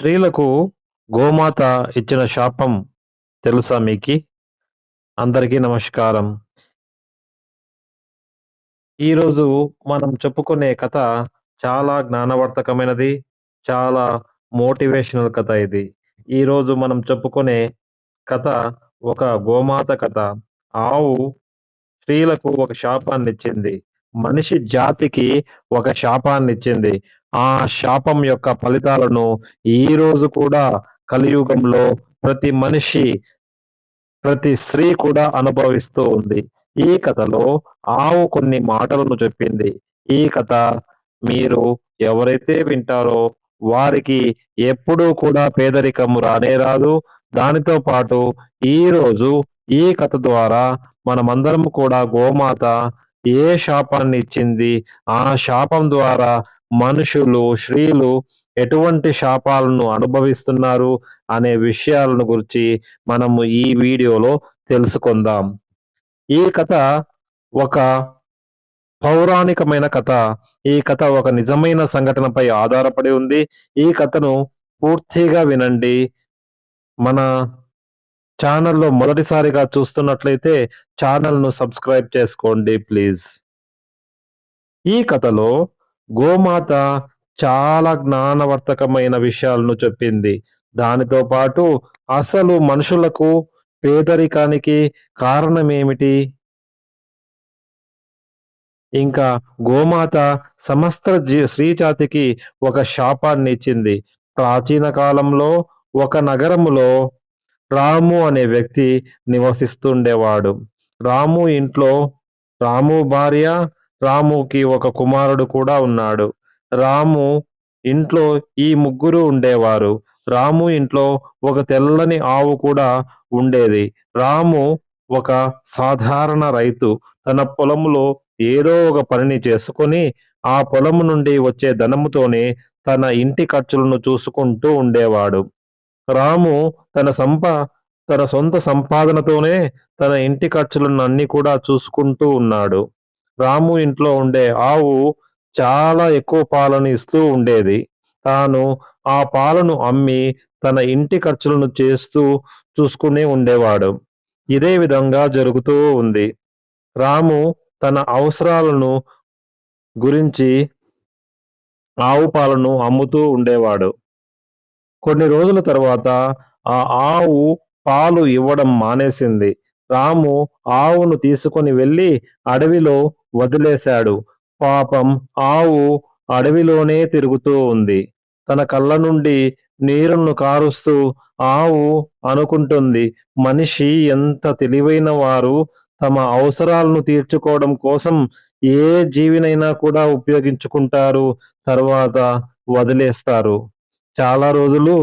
స్త్రీలకు గోమాత ఇచ్చిన శాపం తెలుసా మీకి? అందరికీ నమస్కారం. ఈరోజు మనం చెప్పుకునే కథ చాలా జ్ఞానవర్ధకమైనది. చాలా మోటివేషనల్ కథ ఇది. ఈరోజు మనం చెప్పుకునే కథ ఒక గోమాత కథ. ఆవు స్త్రీలకు ఒక శాపాన్ని ఇచ్చింది మనిషి జాతికి ఒక శాపాన్ని ఇచ్చింది ఆ శాపం యొక్క ఫలితాలను ఈరోజు కూడా కలియుగంలో ప్రతి మనిషి, ప్రతి స్త్రీ కూడా అనుభవిస్తూ ఉంది. ఈ కథలో ఆవు కొన్ని మాటలను చెప్పింది. ఈ కథ మీరు ఎవరైతే వింటారో వారికి ఎప్పుడూ కూడా పేదరికము రానే రాదు. దానితో పాటు ఈరోజు ఈ కథ ద్వారా మనమందరం కూడా గోమాత ఏ శాపాన్ని ఇచ్చింది, ఆ శాపం ద్వారా మనుషులు, స్త్రీలు ఎటువంటి శాపాలను అనుభవిస్తున్నారు అనే విషయాలను గురించి మనము ఈ వీడియోలో తెలుసుకుందాం. ఈ కథ ఒక పౌరాణికమైన కథ. ఈ కథ ఒక నిజమైన సంఘటనపై ఆధారపడి ఉంది. ఈ కథను పూర్తిగా వినండి. మన ఛానల్‌లో మొదటిసారిగా చూస్తున్నట్లయితే ఛానల్‌ను సబ్స్క్రైబ్ చేసుకోండి ప్లీజ్. ఈ కథలో గోమాత చాలా జ్ఞానవర్ధకమైన విషయాలను చెప్పింది. దానితో పాటు అసలు మనుషులకు పేదరికానికి కారణమేమిటి? ఇంకా గోమాత సమస్త జీ స్త్రీజాతికి ఒక శాపాన్ని ఇచ్చింది. ప్రాచీన కాలంలో ఒక నగరములో రాము అనే వ్యక్తి నివసిస్తుండేవాడు. రాము ఇంట్లో రాము భార్య, రాముకి ఒక కుమారుడు కూడా ఉన్నాడు. రాము ఇంట్లో ఈ ముగ్గురు ఉండేవారు. రాము ఇంట్లో ఒక తెల్లని ఆవు కూడా ఉండేది. రాము ఒక సాధారణ రైతు. తన పొలములో ఏదో ఒక పనిని చేసుకొని, ఆ పొలము నుండి వచ్చే ధనముతోనే తన ఇంటి ఖర్చులను చూసుకుంటూ ఉండేవాడు. రాము తన సంప తన సొంత సంపాదనతోనే తన ఇంటి ఖర్చులను అన్ని కూడా చూసుకుంటూ ఉన్నాడు. రాము ఇంట్లో ఉండే ఆవు చాలా ఎక్కువ పాలను ఇస్తూ ఉండేది. తాను ఆ పాలను అమ్మి తన ఇంటి ఖర్చులను చేస్తూ చూసుకుని ఉండేవాడు. ఇదే విధంగా జరుగుతూ ఉంది. రాము తన అవసరాలను గురించి ఆవు పాలను అమ్ముతూ ఉండేవాడు. కొన్ని రోజుల తర్వాత ఆ ఆవు పాలు ఇవ్వడం మానేసింది. రాము ఆవును తీసుకొని వెళ్ళి అడవిలో వదిలేశాడు. పాపం ఆవు అడవిలోనే తిరుగుతూ ఉంది. తన కళ్ళ నుండి నీరును కారుస్తూ ఆవు అనుకుంటుంది మనిషి ఎంత తెలివైన వారు తమ అవసరాలను తీర్చుకోవడం కోసం ఏ జీవినైనా కూడా ఉపయోగించుకుంటారు. తర్వాత వదిలేస్తారు. చాలా రోజులు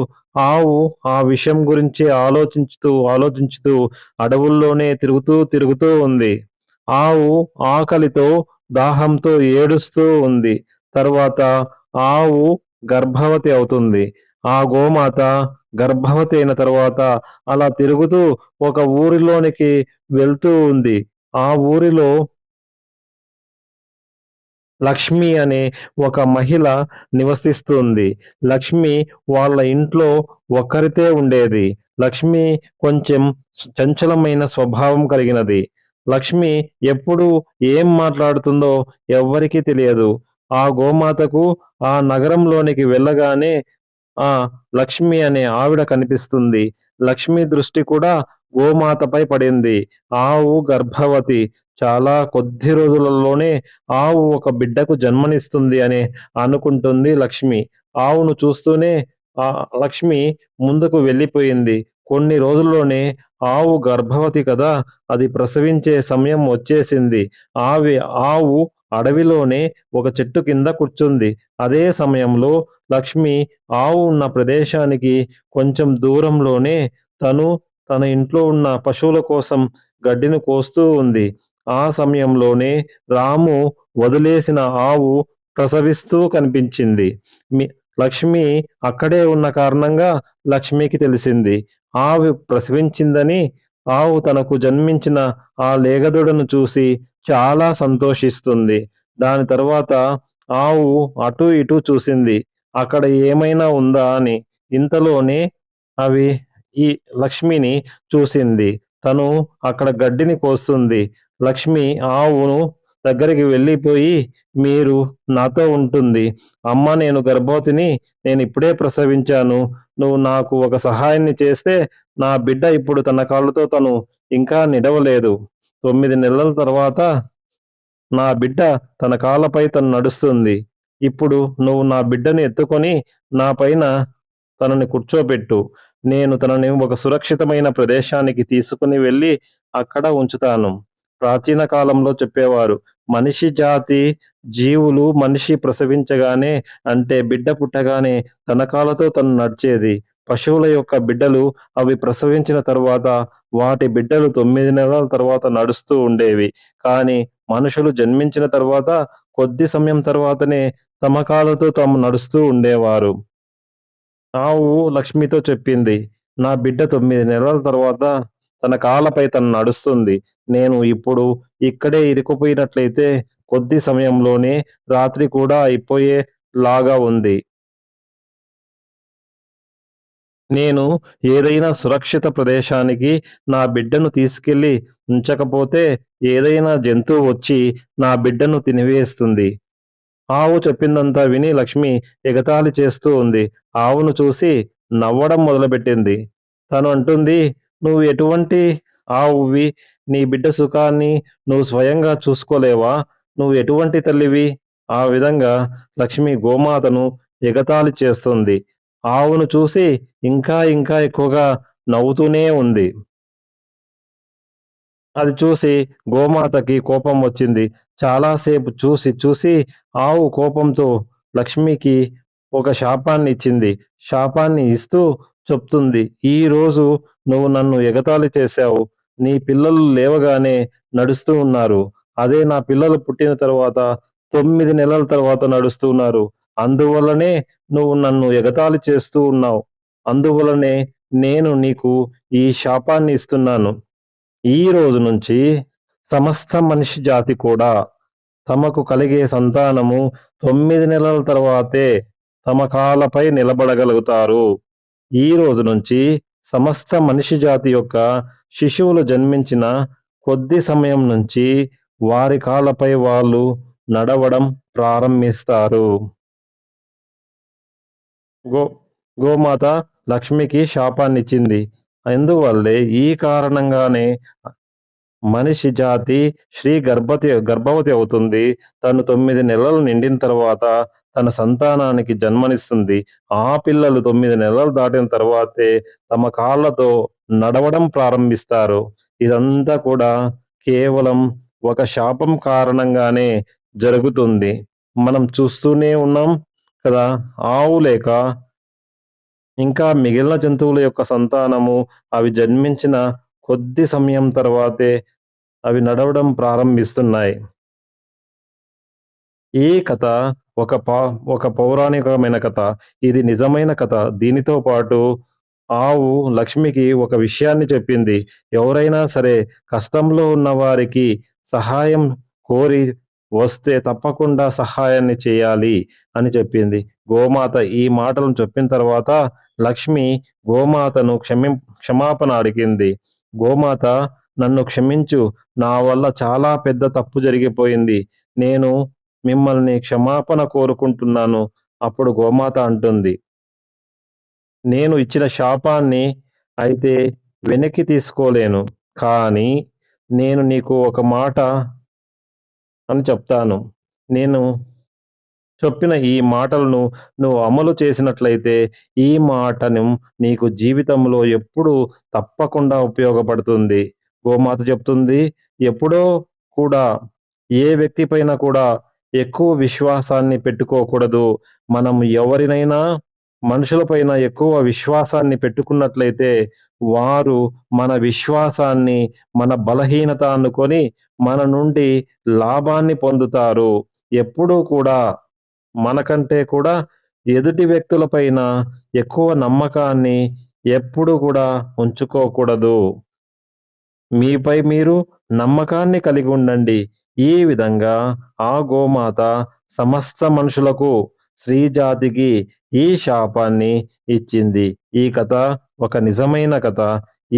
ఆవు ఆ విషయం గురించి ఆలోచించుతూ, ఆలోచించుతూ అడవుల్లోనే తిరుగుతూ, తిరుగుతూ ఉంది. ఆవు ఆకలితో, దాహంతో ఏడుస్తూ ఉంది. తర్వాత ఆవు గర్భవతి అవుతుంది. ఆ గోమాత గర్భవతి అయిన తర్వాత అలా తిరుగుతూ ఒక ఊరిలోనికి వెళ్తూ ఉంది. ఆ ఊరిలో లక్ష్మి అనే ఒక మహిళ నివసిస్తుంది. లక్ష్మి వాళ్ళ ఇంట్లో ఒక్కరితే ఉండేది. లక్ష్మి కొంచెం చంచలమైన స్వభావం కలిగినది. లక్ష్మి ఎప్పుడు ఏం మాట్లాడుతుందో ఎవ్వరికీ తెలియదు. ఆ గోమాతకు ఆ నగరంలోనికి వెళ్ళగానే ఆ లక్ష్మి అనే ఆవిడ కనిపిస్తుంది. లక్ష్మి దృష్టి కూడా గోమాతపై పడింది. ఆవు గర్భవతి. చాలా కొద్ది రోజులలోనే ఆవు ఒక బిడ్డకు జన్మనిస్తుంది అని అనుకుంటుంది లక్ష్మి. ఆవును చూస్తూనే ఆ లక్ష్మి ముందుకు వెళ్ళిపోయింది. కొన్ని రోజుల్లోనే ఆవు గర్భవతి కదా! అది ప్రసవించే సమయం వచ్చేసింది. ఆవి ఆవు అడవిలోనే ఒక చెట్టు కింద కూర్చుంది. అదే సమయంలో లక్ష్మి ఆవు ఉన్న ప్రదేశానికి కొంచెం దూరంలోనే తను తన ఇంట్లో ఉన్న పశువుల కోసం గడ్డిని కోస్తూ ఉంది. ఆ సమయంలోనే రాము వదిలేసిన ఆవు ప్రసవిస్తూ కనిపించింది. లక్ష్మి అక్కడే ఉన్న కారణంగా లక్ష్మికి తెలిసింది. ఆవు ప్రసవించిందని. ఆవు తనకు జన్మించిన ఆ లేగదుడను చూసి చాలా సంతోషిస్తుంది. దాని తర్వాత ఆవు అటూ ఇటూ చూసింది. అక్కడ ఏమైనా ఉందా అని. ఇంతలోనే అవి ఈ లక్ష్మిని చూసింది తను అక్కడ గడ్డిని కోస్తుంది లక్ష్మి ఆవును దగ్గరికి వెళ్ళిపోయి మీరు నాతో ఉంటుంది. అమ్మ నేను గర్భవతిని నేను ఇప్పుడే ప్రసవించాను. నువ్వు నాకు ఒక సహాయాన్ని చేస్తే నా బిడ్డ ఇప్పుడు తన కాళ్ళతో తను ఇంకా నిడవలేదు. తొమ్మిది నెలల తర్వాత నా బిడ్డ తన కాళ్ళపై తను నడుస్తుంది. ఇప్పుడు నువ్వు నా బిడ్డని ఎత్తుకొని నా పైన తనని కూర్చోబెట్టు. నేను తనని ఒక సురక్షితమైన ప్రదేశానికి తీసుకుని వెళ్ళి అక్కడ ఉంచుతాను. ప్రాచీన కాలంలో చెప్పేవారు. మనిషి జాతి జీవులు మనిషి ప్రసవించగానే అంటే బిడ్డ పుట్టగానే తన తను నడిచేది. పశువుల యొక్క బిడ్డలు అవి ప్రసవించిన తర్వాత వాటి బిడ్డలు తొమ్మిది నెలల తర్వాత నడుస్తూ ఉండేవి. కానీ మనుషులు జన్మించిన తర్వాత కొద్ది సమయం తర్వాతనే తమ తాము నడుస్తూ ఉండేవారు. ఆవు లక్ష్మితో చెప్పింది నా బిడ్డ తొమ్మిది నెలల తర్వాత తన కాళ్ళపై తను నడుస్తుంది. నేను ఇప్పుడు ఇక్కడే ఇరుకుపోయినట్లయితే కొద్ది సమయంలోనే రాత్రి కూడా అయిపోయే లాగా ఉంది. నేను ఏదైనా సురక్షిత ప్రదేశానికి నా బిడ్డను తీసుకెళ్ళి ఉంచకపోతే ఏదైనా జంతువు వచ్చి నా బిడ్డను తినివేస్తుంది. ఆవు చెప్పిందంతా విని లక్ష్మి ఎగతాళి చేస్తూ ఉంది. ఆవును చూసి నవ్వడం మొదలుపెట్టింది. తను అంటుంది నువ్వు ఎటువంటి ఆవువి నీ బిడ్డ సుఖాన్ని నువ్వు స్వయంగా చూసుకోలేవా? నువ్వు ఎటువంటి తల్లివి? ఆ విధంగా లక్ష్మి గోమాతను ఎగతాళి చేస్తుంది. ఆవును చూసి ఇంకా ఇంకా ఎక్కువగా నవ్వుతూనే ఉంది. అది చూసి గోమాతకి కోపం వచ్చింది. చాలాసేపు చూసి చూసి ఆవు కోపంతో లక్ష్మికి ఒక శాపాన్ని ఇచ్చింది శాపాన్ని ఇస్తూ చెప్తుంది. ఈ రోజు నువ్వు నన్ను ఎగతాళి చేశావు. నీ పిల్లలు లేవగానే నడుస్తూ ఉన్నారు. అదే నా పిల్లలు పుట్టిన తర్వాత తొమ్మిది నెలల తర్వాత నడుస్తూ ఉన్నారు. అందువలనే నువ్వు నన్ను ఎగతాళి చేస్తూ ఉన్నావు. అందువలనే నేను నీకు ఈ శాపాన్ని ఇస్తున్నాను. ఈ రోజు నుంచి సమస్త మనిషి జాతి కూడా తమకు కలిగే సంతానము తొమ్మిది నెలల తర్వాతే తమ కాలపై నిలబడగలుగుతారు. ఈ రోజు నుంచి సమస్త మనిషి జాతి యొక్క శిశువులు జన్మించిన కొద్ది సమయం నుంచి వారి కాళ్ళపై వాళ్ళు నడవడం ప్రారంభిస్తారు. గో గోమాత లక్ష్మికి శాపాన్నిచ్చింది. అందువల్లే ఈ కారణంగానే మనిషి జాతి శ్రీ గర్భవతి గర్భవతి అవుతుంది. తను తొమ్మిది నెలలు నిండిన తర్వాత తన సంతానానికి జన్మనిస్తుంది. ఆ పిల్లలు తొమ్మిది నెలలు దాటిన తర్వాతే తమ కాళ్ళతో నడవడం ప్రారంభిస్తారు. ఇదంతా కూడా కేవలం ఒక శాపం కారణంగానే జరుగుతుంది. మనం చూస్తూనే ఉన్నాం కదా ఆవు లేక ఇంకా మిగిలిన జంతువుల యొక్క సంతానము అవి జన్మించిన కొద్ది సమయం తర్వాతే అవి నడవడం ప్రారంభిస్తున్నాయి. ఈ కథ ఒక పా ఒక పౌరాణికమైన కథ. ఇది నిజమైన కథ. దీనితో పాటు ఆవు లక్ష్మికి ఒక విషయాన్ని చెప్పింది. ఎవరైనా సరే కష్టంలో ఉన్న వారికి సహాయం కోరి వస్తే తప్పకుండా సహాయాన్ని చేయాలి అని చెప్పింది. గోమాత ఈ మాటలను చెప్పిన తర్వాత లక్ష్మి గోమాతను క్షమి క్షమాపణ అడిగింది. గోమాత నన్ను క్షమించు. నా వల్ల చాలా పెద్ద తప్పు జరిగిపోయింది. నేను మిమ్మల్ని క్షమాపణ కోరుకుంటున్నాను. అప్పుడు గోమాత అంటుంది. నేను ఇచ్చిన శాపాన్ని అయితే వెనక్కి తీసుకోలేను. కానీ నేను నీకు ఒక మాట అని చెప్తాను. నేను చెప్పిన ఈ మాటలను నువ్వు అమలు చేసినట్లయితే ఈ మాటను నీకు జీవితంలో ఎప్పుడు తప్పకుండా ఉపయోగపడుతుంది. గోమాత చెప్తుంది ఎప్పుడో కూడా ఏ వ్యక్తి పైన కూడా ఎక్కువ విశ్వాసాన్ని పెట్టుకోకూడదు. మనం ఎవరినైనా మనుషులపైన ఎక్కువ విశ్వాసాన్ని పెట్టుకున్నట్లయితే వారు మన విశ్వాసాన్ని మన బలహీనత అనుకొని మన నుండి లాభాన్ని పొందుతారు. ఎప్పుడూ కూడా మనకంటే కూడా ఎదుటి వ్యక్తులపైన ఎక్కువ నమ్మకాన్ని ఎప్పుడూ కూడా ఉంచుకోకూడదు. మీపై మీరు నమ్మకాన్ని కలిగి ఉండండి. ఈ విధంగా ఆ గోమాత సమస్త మనుషులకు స్త్రీజాతికి ఈ శాపాన్ని ఇచ్చింది. ఈ కథ ఒక నిజమైన కథ.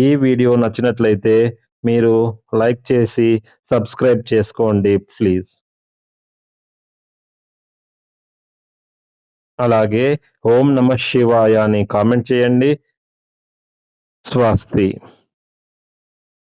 ఈ వీడియో నచ్చినట్లయితే మీరు లైక్ చేసి సబ్స్క్రైబ్ చేసుకోండి ప్లీజ్. అలాగే ఓం నమ శివాయ అని కామెంట్ చేయండి. స్వస్తి.